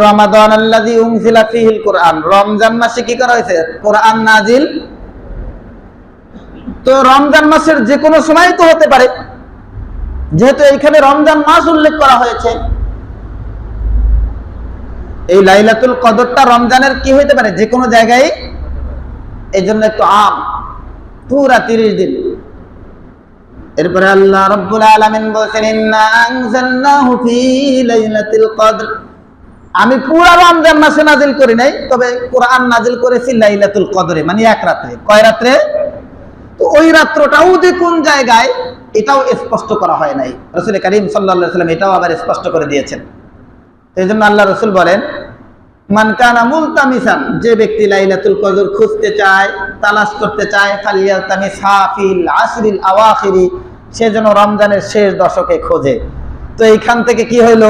রমাদান উনজিলা ফীহিল রমজান মাসে কি করা হয়েছে? নাজিল তো রমজান মাসের যে কোনো সময় তো হতে পারে। যেহেতু এইখানে রমজান মাস উল্লেখ করা হয়েছে। এই লাইলাতুল কদরটা রমজানের কি হইতে পারে? যে কোনো জায়গায়। এই জন্য একটু আম। পুরা তিরিশ দিন। এরপরে আল্লাহ রব্বুল আলামিন বলেছেন আমি পুরা রমজান মাসে নাজিল করি নাই, তবে কোরআন নাজিল করেছি লাইলাতুল কদরে মানে এক রাত্রে কয় রাত্রে? তো ওই রাত্রটাও যে কোন জায়গায়, এটাও স্পষ্ট করা হয় নাই। রসুল করিম আলাইহি সাল্লাম এটাও আবার স্পষ্ট করে দিয়েছেন। এই জন্য আল্লাহ রসুল বলেন, মান কানা মুলতামিসান, যে ব্যক্তি লাইলাতুল কদর খুঁজতে চায়, তালাশ করতে চায়, ফালিয়ালতামিস হাফিল আশরিল আওয়াখিরি। সে যেন রমজানের শেষ দশকে খোঁজে। তো এইখান থেকে কি হইল?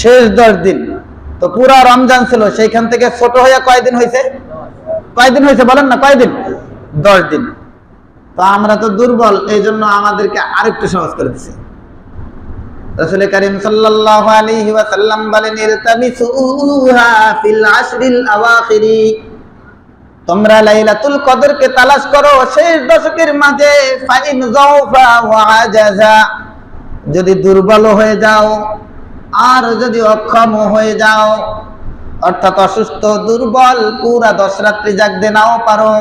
শেষ দশ দিন। তো পুরা রমজান ছিল, সেইখান থেকে ছোট হয়ে কয়দিন হয়েছে কয়দিন হয়েছে বলেন না কয়দিন দশ দিন। তো আমরা তো দুর্বল এই জন্য আমাদেরকে আরেকটু সহজ করে দিছে। রাসূল করিম সাল্লাল্লাহু আলাইহি ওয়াসাল্লাম বলেন ইলতামিসুহা ফিল আশরিল আওয়াখিরি তোমরা লাইলাতুল কদরকে তালাশ করো, শেষ দশকের মাঝে, ফাইন যদি দুর্বল হয়ে যাও, আর যদি অক্ষম হয়ে যাও, অর্থাৎ অসুস্থ, দুর্বল, পুরা দশ রাত্রি জাগতে নাও পারো।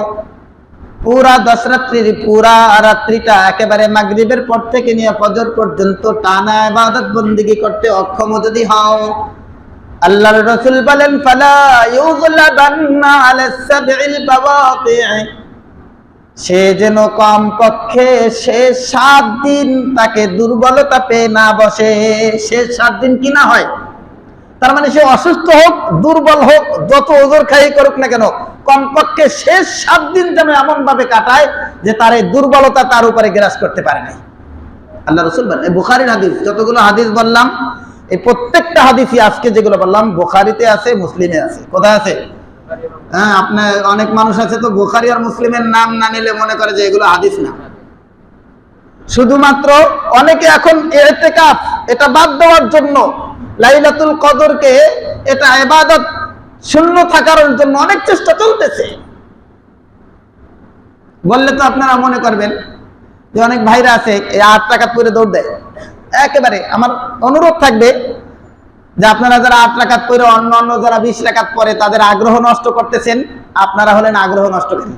পুরা দশ রাত্রির পুরা রাত্রিটা একেবারে মাগরিবের পর থেকে নিয়ে ফজর পর্যন্ত টানা ইবাদত বন্দিগি করতে অক্ষম যদি হও আল্লাহর রাসূল বলেন সে যেন কম পক্ষে সে সাত দিন তাকে দুর্বলতা পেয়ে না বসে। সে সাত দিন কি না হয়? তার মানে সে অসুস্থ হোক, দুর্বল হোক, যত ওজোর খাই করুক না কেন, কমপক্ষে শেষ সাত দিন যেন এমন ভাবে কাটায় যে তার এই দুর্বলতা তার উপরে গ্রাস করতে পারে নাই। আল্লাহ রসুল বলেন বুখারির হাদিস, যতগুলো হাদিস বললাম এই প্রত্যেকটা হাদিসই আজকে যেগুলো বললাম, বুখারিতে আছে, মুসলিমে আছে। কোথায় আছে? হ্যাঁ আপনার অনেক মানুষ আছে তো বুখারি আর মুসলিমের নাম না নিলে মনে করে যে এগুলো হাদিস না। শুধুমাত্র অনেকে এখন এতেকাফ, এটা বাদ দেওয়ার জন্য লাইলাতুল কদরকে এটা ইবাদত শূন্য থাকার জন্য অনেক চেষ্টা চলতেছে। বললে তো আপনারা মনে করবেন যে অনেক ভাইরা আছে, এই আট টাকা করে দৌড় দেয়। একেবারে আমার অনুরোধ থাকবে যে আপনারা যারা আট রাকাত পরে অন্য অন্য যারা বিশ রাকাত পরে তাদের আগ্রহ নষ্ট করতেছেন, আপনারা হলেন আগ্রহ নষ্টকারী।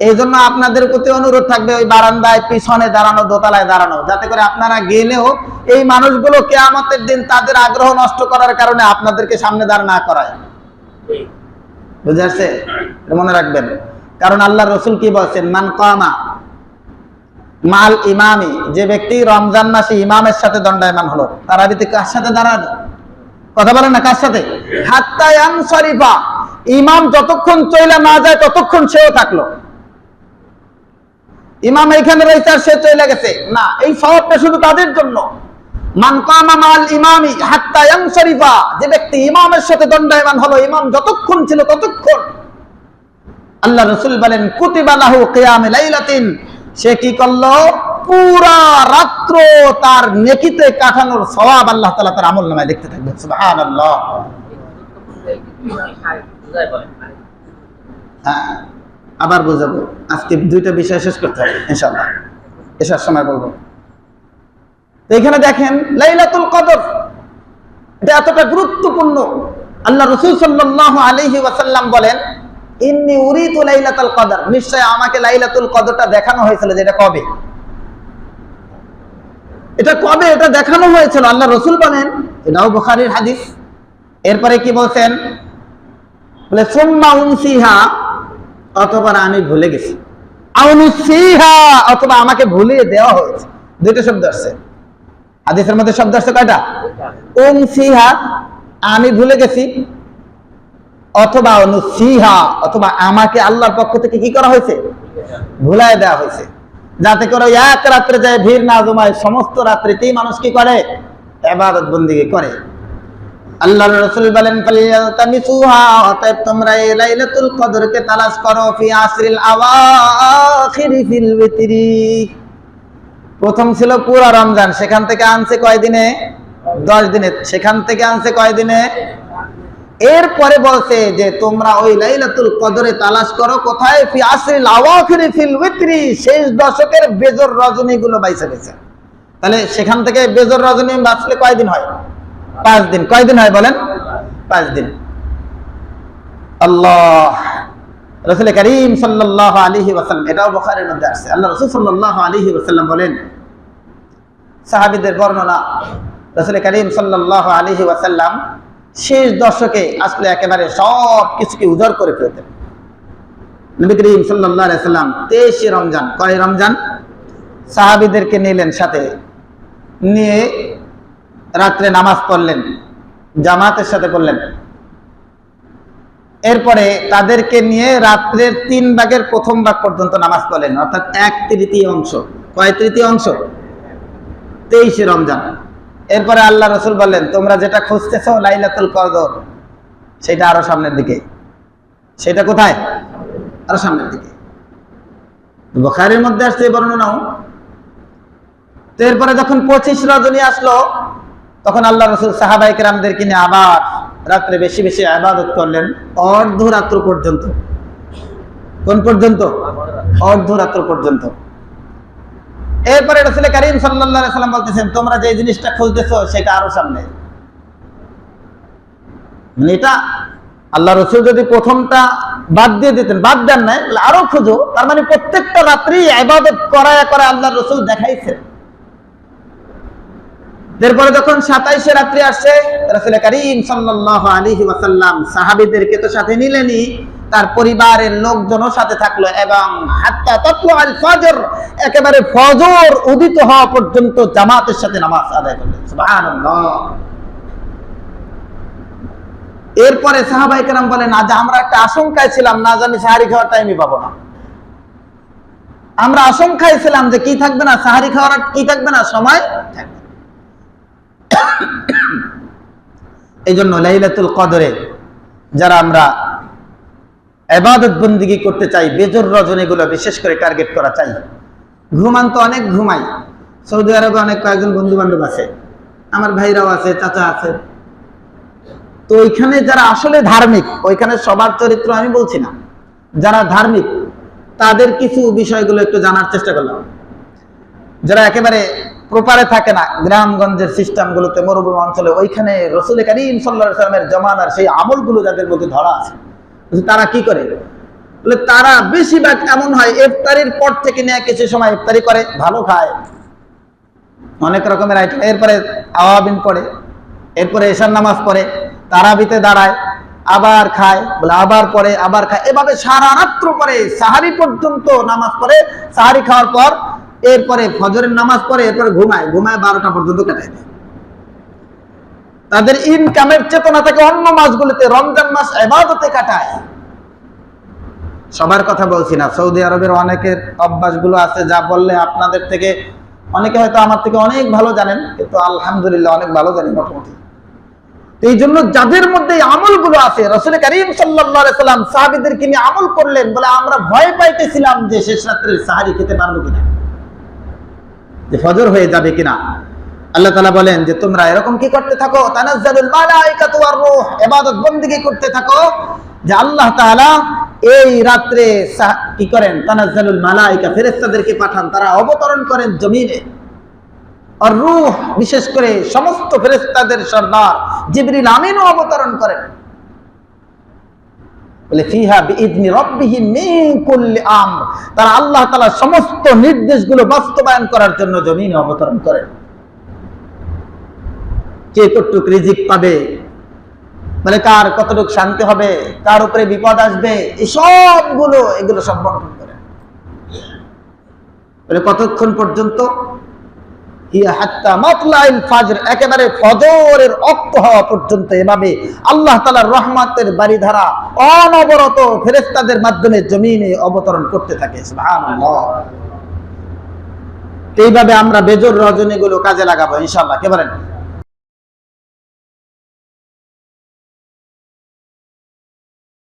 এই জন্য আপনাদের প্রতি অনুরোধ থাকবে ওই বারান্দায় পিছনে দাঁড়ানো, দোতলায় দাঁড়ানো, যাতে করে আপনারা গেলেও এই মানুষগুলো কেয়ামতের দিন তাদের আগ্রহ নষ্ট করার কারণে আপনাদেরকে সামনে দাঁড় না করায়। বুঝে আসছে? মনে রাখবেন। কারণ আল্লাহ রসুল কি বলছেন? মান কামা মাল ইমামি, যে ব্যক্তি রমজান মাসে ইমামের সাথে দণ্ডায়মান হলো তারাবিতে কার সাথে দাঁড়ানো কথা বলেন না, কার সাথে? হাত্তায়ান ইমাম যতক্ষণ চইলা না যায় ততক্ষণ সেও থাকল। ইমাম এইখানে রয়েছে আর সে চলে গেছে। না, এই স্বভাবটা শুধু তাদের জন্য। ইমামি শরীফা যে ব্যক্তি ইমামের সাথে দণ্ডায়মান হলো, ইমাম যতক্ষণ ছিল ততক্ষণ। আল্লাহ রসুল বলেন, কুতিবা লাহু কিয়ামে লাইলাতিন সে কি করল? পুরা রাত্র তার নেকিতে কাটানোর সওয়াব আল্লাহ তাআলা তার আমল নামায় লিখতে থাকবে। হ্যাঁ আবার বুঝাবো। আজকে দুইটা বিষয় শেষ করতে হবে ইনশাল্লাহ এসার সময় বলব। তো এখানে দেখেন, লাইলাতুল কদর, এটা এতটা গুরুত্বপূর্ণ। আল্লাহ রসুল সাল্লাল্লাহু আলাইহি ওয়াসাল্লাম বলেন ইন্নি উরিতু লাইলাতুল কদর। নিশ্চয় আমাকে লাইলাতুল কদরটা দেখানো হয়েছিল কবে। এটা কবে? এটা দেখানো হয়েছিল। আল্লাহ রসুল বলেন, এটাও বুখারীর হাদিস। এরপরে কি বলছেন? বলে, সুম্মা উনসিহা, অথবা আমি ভুলে গেছি। আউনুসিহা অথবা আমাকে ভুলিয়ে দেওয়া হয়েছে। দুইটা শব্দ আসছে। হাদিসের মধ্যে শব্দ আসছে কয়টা? উনসিহা, আমি ভুলে গেছি। অথবা অনুসিহা, অথবা আমাকে আল্লাহর পক্ষ থেকে কি করা হয়েছে? ভুলাই দেওয়া হয়েছে। যাতে করে এক রাত্রে যায় ভিড় না জমায়, সমস্ত রাত্রিতেই মানুষ কি করে? এবাদত বন্দিগি করে। আল্লাহ রাসূল বলেন অতএব তোমরা এই লাইলাতুল কদরকে তালাশ করো, ফি আসরিল আওয়াখিরি ফিল বিতরি প্রথম ছিল পুরা রমজান, সেখান থেকে আনছে কয় দিনে দশ দিনে সেখান থেকে আনছে কয় দিনে এরপরে বলছে যে, তোমরা ওই লাইলাতুল কদরে তালাশ করো, কোথায়? ফি ফিল উইত্রি। শেষ দশকের বেজর রজনী গুলো বাইসে গেছে। তাহলে সেখান থেকে বেজর রজনী বাঁচলে কয়দিন হয়? পাঁচ দিন। কয়দিন হয় বলেন? পাঁচ দিন। আল্লাহ। রসুল করিম ওয়াসাল্লাম, এটাও মধ্যে আল্লাহ ওয়াসাল্লাম বলেন, সাহাবিদের বর্ণনা, রসুল করিম সাল্লাহ আলহি ওয়াসাল্লাম শেষ দশকে আসলে একেবারে সব কিছুকে উজাড় করে ফেলতেন নবী করিম সাল্লাম তেইশে রমজান, কয় রমজান? সাহাবিদেরকে নিলেন সাথে, নিয়ে রাত্রে নামাজ পড়লেন, জামাতের সাথে করলেন এরপরে তাদেরকে নিয়ে রাত্রের তিন ভাগের প্রথম ভাগ পর্যন্ত নামাজ পড়লেন, অর্থাৎ এক তৃতীয় অংশ কয় তৃতীয় অংশ তেইশে রমজান। এরপরে আল্লাহ রসুল বললেন, তোমরা যেটা খুঁজতেছ লাইলাতুল কদর, সেটা আরও সামনের দিকে। সেটা কোথায়? আরও সামনের দিকে। বখারের মধ্যে আসছে বর্ণনাও। তো এরপরে যখন পঁচিশ রজনী আসলো, তখন আল্লাহ রসুল সাহাবাইক রামদেরকে নিয়ে আবার রাত্রে বেশি বেশি আবাদত করলেন অর্ধরাত্র পর্যন্ত। কোন পর্যন্ত? অর্ধরাত্র পর্যন্ত। এরপরে রসুল করিম সাল্লাম বলতেছেন, তোমরা যে জিনিসটা খুঁজতেছো, সেটা আরও সামনে। মানে এটা আল্লাহ রসুল যদি প্রথমটা বাদ দিয়ে দিতেন, বাদ দেন নাই আরও খুঁজো। তার মানে প্রত্যেকটা রাত্রি আবাদত করায় করে আল্লাহ রসুল দেখাইছেন। এরপরে যখন সাতাইশে রাত্রি আসছে রাসুল করিম সাল্লাহ আলী ওয়াসাল্লাম সাহাবিদেরকে তো সাথে নিলেনি তার পরিবারের লোকজনও সাথে থাকল এবং একেবারে ফজর উদিত হওয়া পর্যন্ত জামাতের সাথে নামাজ আদায় করলেন। এরপরে সাহাবাই কেরাম বলেন, আজ আমরা একটা আশঙ্কায় ছিলাম, না জানি সাহারি খাওয়ার টাইমই পাবো না। আমরা আশঙ্কায় ছিলাম যে কি থাকবে না, সাহারি খাওয়ার কি থাকবে না, সময় থাকবে এই জন্য লাইলাতুল কদরে যারা আমরা এবাদত বন্দিগি করতে চাই, বেজর রজনীগুলো বিশেষ করে টার্গেট করা চাই। ঘুমান তো অনেক ঘুমাই। সৌদি আরবে অনেক কয়েকজন বন্ধু বান্ধব আছে। আমার ভাইরাও আছে, চাচা আছে। তো ওইখানে যারা আসলে ধার্মিক, ওইখানে সবার চরিত্র আমি বলছি না। যারা ধার্মিক, তাদের কিছু বিষয়গুলো একটু জানার চেষ্টা করলাম। যারা একেবারে প্রপারে থাকে না, গ্রামগঞ্জের সিস্টেমগুলোতে মরুভূমি অঞ্চলে ওইখানে রসুল করিম সাল্লা সাল্লামের জমানার সেই আমলগুলো যাদের মধ্যে ধরা আছে। তারা কি করে? বলে, তারা বেশিরভাগ এমন হয়, ইফতারির পর থেকে নিয়ে কিছু সময় ইফতারি করে, ভালো খায়। অনেক রকমের আইটেম এরপরে আওয়াবিন পড়ে, এরপরে এশার নামাজ পড়ে, তারাবিতে দাঁড়ায়, আবার খায়, বলে, আবার পরে আবার খায়। এভাবে সারা রাত্র পরে, সাহারি পর্যন্ত নামাজ পড়ে, সাহারি খাওয়ার পর এরপরে ফজরের নামাজ পড়ে এরপরে ঘুমায় ঘুমায় বারোটা পর্যন্ত কাটায় দেয়। তাদের ইনকামের চেতনা থেকে অন্য মাসগুলোতে, রমজান মাস এবাদতে কাটায়। সবার কথা বলছি না, সৌদি আরবের অনেকের অভ্যাসগুলো আছে, যা বললে আপনাদের থেকে অনেকে হয়তো আমার থেকে অনেক ভালো জানেন, কিন্তু আলহামদুলিল্লাহ অনেক ভালো জানি মোটামুটি। এই জন্য যাদের মধ্যে আমলগুলো আছে, রসুল করিম সাল্লাম সাহাবিদেরকে নিয়ে আমল করলেন বলে আমরা ভয় পাইতেছিলাম যে শেষ রাত্রের সাহারি খেতে পারব কিনা। যে ফজর হয়ে যাবে কিনা। আল্লাহ তালা বলেন যে, তোমরা এরকম কি করতে থাকো? তানাজ্জালুল করতে থাকো, যে আল্লাহ এই রাত্রে কি করেন? তানাজ্জালুল মালাইকা, ফেরেশতাদেরকে পাঠান, তারা অবতরণ করেন জমিনে। আর রূহ, বিশেষ করে সমস্ত ফেরেশতাদের সর্দার জিবরিল আমিনও অবতরণ করেন। বলে, ফিহা বিইذনি রাব্বিহিম মিন কুল্লি আল্লাহ তাআলা সমস্ত নির্দেশগুলো বাস্তবায়ন করার জন্য জমিনে অবতরণ করেন কে কতটুক রিজিক পাবে? মানে কার কতটুক শান্তি হবে? কার উপরে বিপদ আসবে? এই সবগুলো এগুলো সব করে। বলে, কতক্ষণ পর্যন্ত? আল্লাহ অনবরত মাধ্যমে অবতরণ করতে থাকে এইভাবে আমরা বেজর রজনীগুলো কাজে লাগাবো ইনশাল্লাহ কে বলেন?